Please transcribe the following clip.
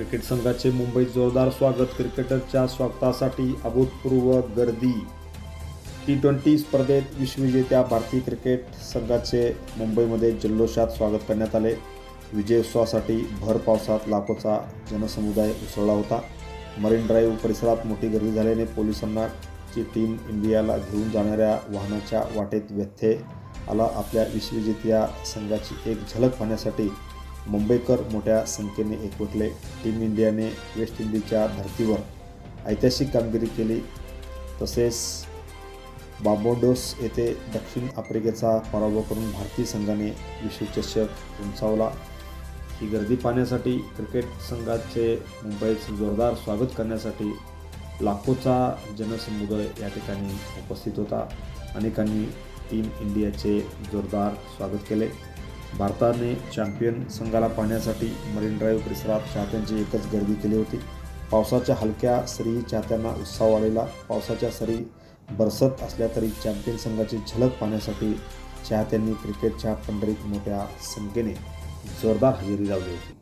Cricket संघाचे मुंबईत जोरदार स्वागत क्रिकेटरच्या स्वागतासाठी अभूतपूर्व गर्दी. टी ट्वेंटी स्पर्धेत विश्वविजेत्या भारतीय क्रिकेट संघाचे मुंबईमध्ये जल्लोषात स्वागत करण्यात आले. विजयोत्सवासाठी भर पावसात लाखोचा जनसमुदाय उसळला होता. मरीन ड्राईव्ह परिसरात मोठी गर्दी झाल्याने पोलिसांना ची टीम इंडियाला घेऊन जाणाऱ्या वाहनाच्या वाटेत व्यत्यय आला. आपल्या विश्वविजेत्या संघाची एक झलक पाहण्यासाठी मुंबईकर मोठ्या संख्येने एकवटले. टीम इंडियाने वेस्ट इंडिजच्या धर्तीवर ऐतिहासिक कामगिरी केली. तसेच बाबोडोस येथे दक्षिण आफ्रिकेचा पराभव करून भारतीय संघाने विश्वचषक उंचावला. ही गर्दी पाहण्यासाठी क्रिकेट संघाचे मुंबईत जोरदार स्वागत करण्यासाठी लाखोचा जनसमुदाय या ठिकाणी उपस्थित होता. अनेकांनी टीम इंडियाचे जोरदार स्वागत केले. भारताने चॅम्पियन संघाला पाहण्यासाठी मरीन ड्राईव्ह परिसरात चाहत्यांची एकच गर्दी केली होती. पावसाच्या हलक्या सरी चाहत्यांना उत्साह वाढलेला पावसाच्या सरी बरसत असल्या तरी चॅम्पियन संघाची झलक पाहण्यासाठी चाहत्यांनी क्रिकेटच्या पंढरीत मोठ्या संख्येने जोरदार हजेरी लावली होती.